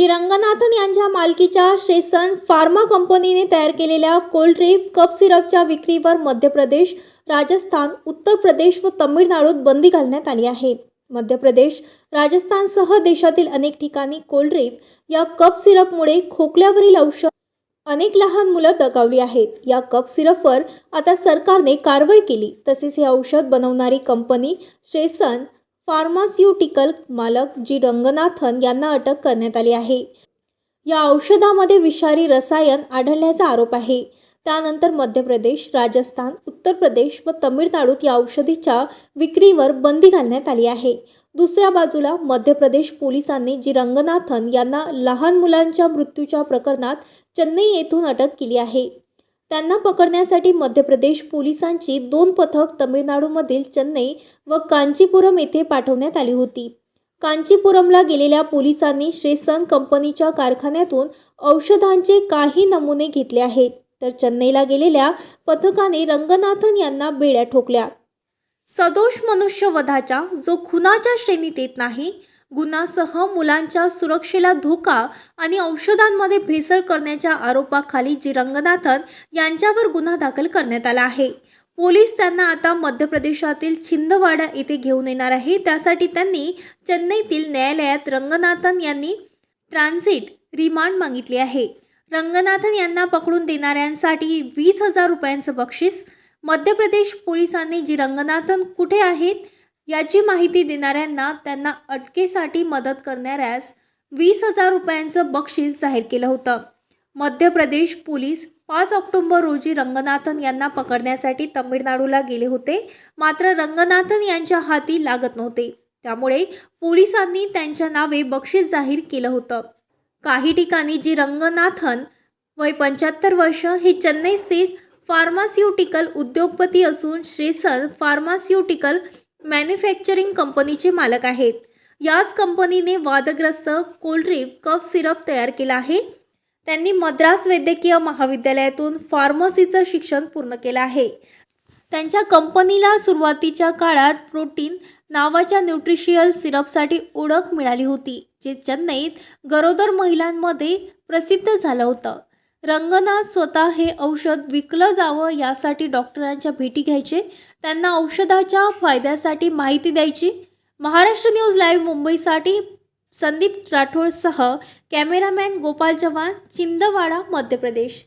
जी रंगनाथन यांच्या मालकीच्या शेसन फार्मा कंपनीने तयार केलेल्या कोल्ड्रिप कप सिरपच्या विक्रीवर मध्य प्रदेश राजस्थान उत्तर प्रदेश व तमिळनाडूत बंदी घालण्यात आली आहे. मध्य प्रदेश राजस्थानसह देशातील अनेक ठिकाणी कोल्ड्रीप या कप सिरपमुळे खोकल्यावरील औषध अनेक लहान मुलं दगावली आहेत. या कप सिरपवर आता सरकारने कारवाई केली. तसेच हे औषध बनवणारी कंपनी शेसन फार्मास्युटिकल मालक जी रंगनाथन यांना अटक करण्यात आली आहे. या औषधामध्ये विषारी रसायन आढळल्याचा आरोप आहे. त्यानंतर मध्य प्रदेश राजस्थान उत्तर प्रदेश व तमिळनाडूत या औषधीच्या विक्रीवर बंदी घालण्यात आली आहे. दुसऱ्या बाजूला मध्य प्रदेश पोलिसांनी जी रंगनाथन यांना लहान मुलांच्या मृत्यूच्या प्रकरणात चेन्नई येथून अटक केली आहे. त्यांना पकडण्यासाठी मध्य प्रदेश पोलिसांची दोन पथक तमिळनाडूमधील चेन्नई व कांचीपुरम येथे पाठवण्यात आली होती. कांचीपुरमला गेलेल्या पोलिसांनी श्रेसन कंपनीच्या कारखान्यातून औषधांचे काही नमुने घेतले आहेत तर चेन्नईला गेलेल्या पथकाने रंगनाथन यांना बेड्या ठोकल्या. सदोष मनुष्यवधाच्या जो खुनाच्या श्रेणीत येत नाही गुन्हासह मुलांच्या सुरक्षेला धोका आणि औषधांमध्ये भेसळ करण्याच्या आरोपाखाली जी रंगनाथन यांच्यावर गुन्हा दाखल करण्यात आला आहे. पोलीस त्यांना आता मध्य प्रदेशातील छिंदवाडा येथे घेऊन येणार आहे. त्यासाठी त्यांनी चेन्नईतील न्यायालयात रंगनाथन यांनी ट्रान्झिट रिमांड मागितली आहे. रंगनाथन यांना पकडून देणाऱ्यांसाठी वीस हजार रुपयांचं बक्षीस. मध्य प्रदेश पोलिसांनी जी रंगनाथन कुठे आहेत याची माहिती देणाऱ्यांना त्यांना अटकेसाठी मदत करणाऱ्यास वीस हजार रुपयांचं बक्षीस जाहीर केलं होतं. मध्य प्रदेश पोलीस पाच ऑक्टोंबर रोजी रंगनाथन यांना पकडण्यासाठी तमिळनाडूला गेले होते. मात्र रंगनाथन यांच्या हाती लागत नव्हते. त्यामुळे पोलिसांनी त्यांच्या नावे बक्षीस जाहीर केलं होतं. काही ठिकाणी जी रंगनाथन वय पंच्याहत्तर वर्ष हे चेन्नई स्थित फार्मास्युटिकल उद्योगपती असून श्रेसन फार्मास्युटिकल मॅन्युफॅक्चरिंग कंपनीचे मालक आहेत. याच कंपनीने वादग्रस्त कोल्ड्रिप कफ सिरप तयार केला आहे. त्यांनी मद्रास वैद्यकीय महाविद्यालयातून फार्मसीचं शिक्षण पूर्ण केलं आहे. त्यांच्या कंपनीला सुरुवातीच्या काळात प्रोटीन नावाच्या न्यूट्रिशियल सिरपसाठी ओळख मिळाली होती जे चेन्नईत गरोदर महिलांमध्ये प्रसिद्ध झालं होतं. रंगनाथ स्वतः हे औषध विकलं जावं यासाठी डॉक्टरांच्या भेटी घ्यायचे त्यांना औषधाच्या फायद्यासाठी माहिती द्यायची. महाराष्ट्र न्यूज लाईव्ह मुंबईसाठी संदीप राठोडसह कॅमेरामॅन गोपाल चव्हाण चिंदवाडा मध्य प्रदेश.